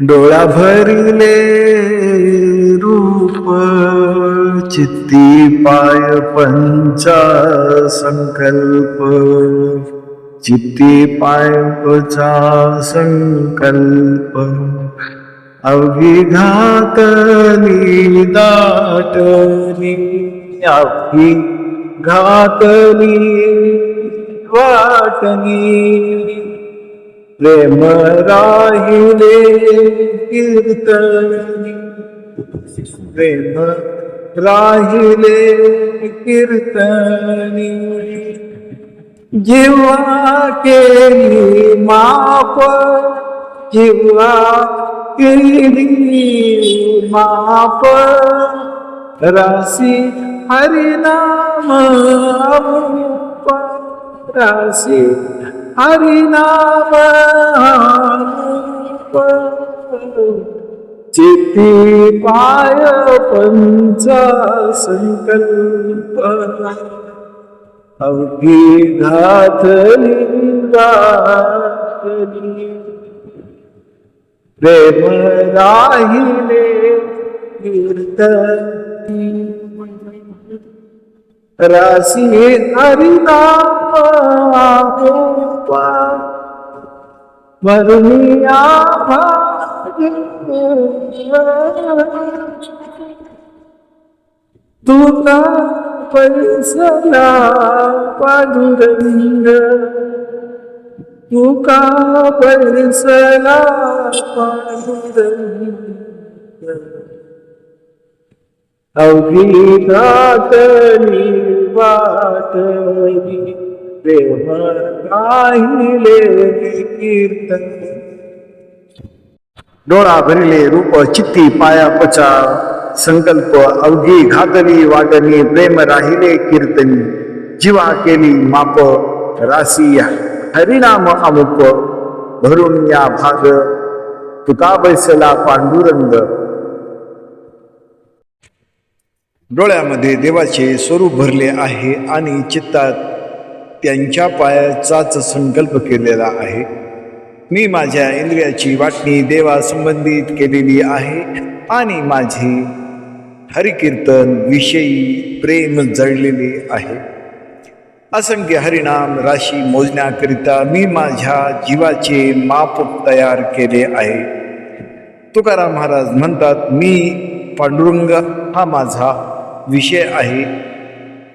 डोळा भरिले रूप चित्ती पाय पंचा संकल्प. चित्ती पायचा संकल्प. अवघी घातली दाटली अवघी घातली वाटली प्रेम राहिले कीर्तन। प्रेम राहिले कीर्तनी। जीवा केली माप जीवा केली माप। राशी हरिनाम अमृत राशी हरिनाम अमृत चित्ती पाय पंच संकल्प अवघी घातली प्रेम राहिले कीर्तनी राशी हरिनाम वरुणिया तुला पैसला पांडुरंग तुका पैसला पांडुरंग। अवघी घातली वाटली प्रेम राहिले कीर्तन डोळा भरले रूप चित्ती पाया पचा संकल्प अवघी घातली वाटणी प्रेम राहिले कीर्तनी जीवा केली माप रासी हरिनाम अमुक भरून या भाग तुका बैसला पांडुरंग. डोळ्यामध्ये देवाचे स्वरूप भरले आहे आणि चित्तात त्यांच्या पायाचाच संकल्प केलेला आहे. मी माझ्या इंद्रियाची वाटणी देवा संबंधित केलेली आहे आणि माझे हरिकीर्तन विषयी प्रेम जळलेले आहे. असंख्य हरिनाम राशी मोजण्याकरिता मी माझ्या जीवाचे माप तयार केले आहे. तुकाराम महाराज म्हणतात मी पांडुरंग हा माझा विषय आहे.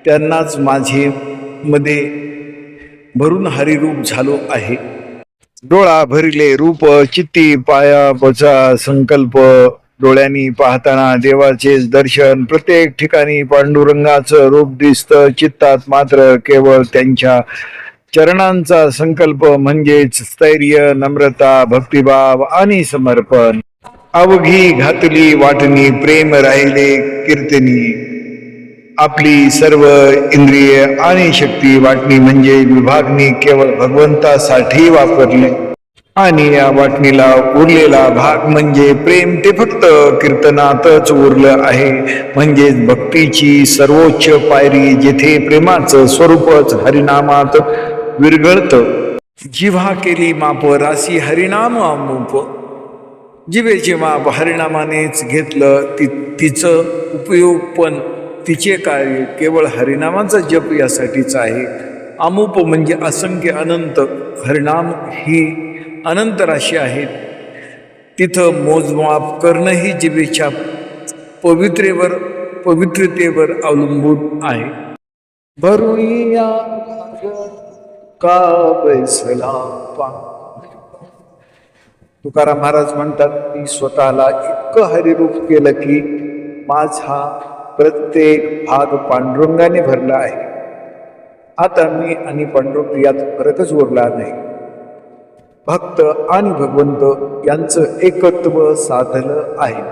त्यांनाच माझे मध्ये भरून हरिरूप झालो आहे. डोळा भरिले रूप चित्ती पाया पचा संकल्प डोळ्यांनी पाहताना देवाचे दर्शन प्रत्येक ठिकाणी पांडुरंगाचं रूप दिसत चित्तात मात्र केवळ त्यांच्या चरणांचा संकल्प म्हणजेच स्थैर्य नम्रता भक्तिभाव आणि समर्पण. अवघी घातली वाटणी प्रेम राहिले कीर्तनी. आपली सर्व इंद्रिय आणि शक्ती वाटणी म्हणजे विभागणी केवळ भगवंतासाठी वापरले. आणि या वाटणीला उरलेला भाग म्हणजे प्रेम ते फक्त कीर्तनातच उरलं आहे. म्हणजेच भक्तीची सर्वोच्च पायरी जेथे प्रेमाचं स्वरूपच हरिनामात विरघळतं. जिव्हा केली माप राशी हरिनाम अमुप. जिवेचे माप हरिनामानेच घेतलं ती तिचं उपयोग पण तिचे कार्य केवळ हरिनामाचा जप यासाठीच आहे. अमुप म्हणजे असंख्य अनंत. हरिनाम ही अनंत राशी आहेत तिथं मोजमाप करणंही जिभेच्या पवित्रेवर पवित्रतेवर अवलंबून आहे. भरुया का बैसला पा तुकाराम महाराज म्हणतात मी स्वतःला इतकं हरिरूप केलं की माझा प्रत्येक भाग पांडुरंगाने भरला आहे. आता मी आणि पांडुरंग यात फरकच उरला नाही. भक्त आणि भगवंत यांचं एकत्व साधलं आहे.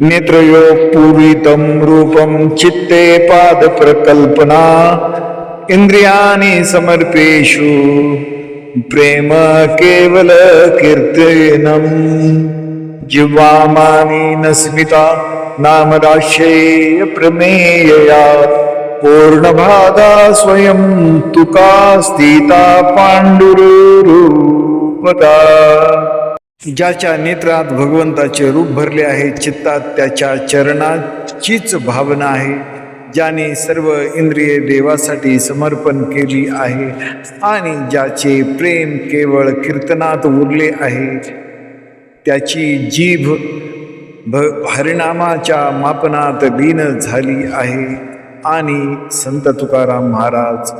नेत्रयोग पूर्वितम रूपम चित्ते पाद प्रकल्पना इंद्रियाने समर्पेषु प्रेम केवल कीर्तनम. जिह्वामानेन स्मिता नामराशेय प्रमेयया। पूर्णभागा स्वयं तुका स्थिता पांडुरूपता ज्याच्या नेत्रात भगवंताचे रूप भरले आहे चित्तात त्याच्या चरणाचीच भावना आहे ज्याने सर्व इंद्रिये देवासाठी समर्पण केली आहे आणि ज्याचे प्रेम केवळ कीर्तनात उरले आहे त्याची जीभ भ हरिणामाच्या मापनात लीन झाली आहे. आणि संत तुकाराम महाराज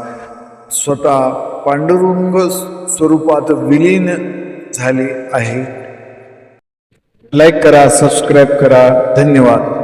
स्वतः पांडुरुंग स्वरूपात विलीन झाले आहे लाईक करा सबस्क्राईब करा. धन्यवाद.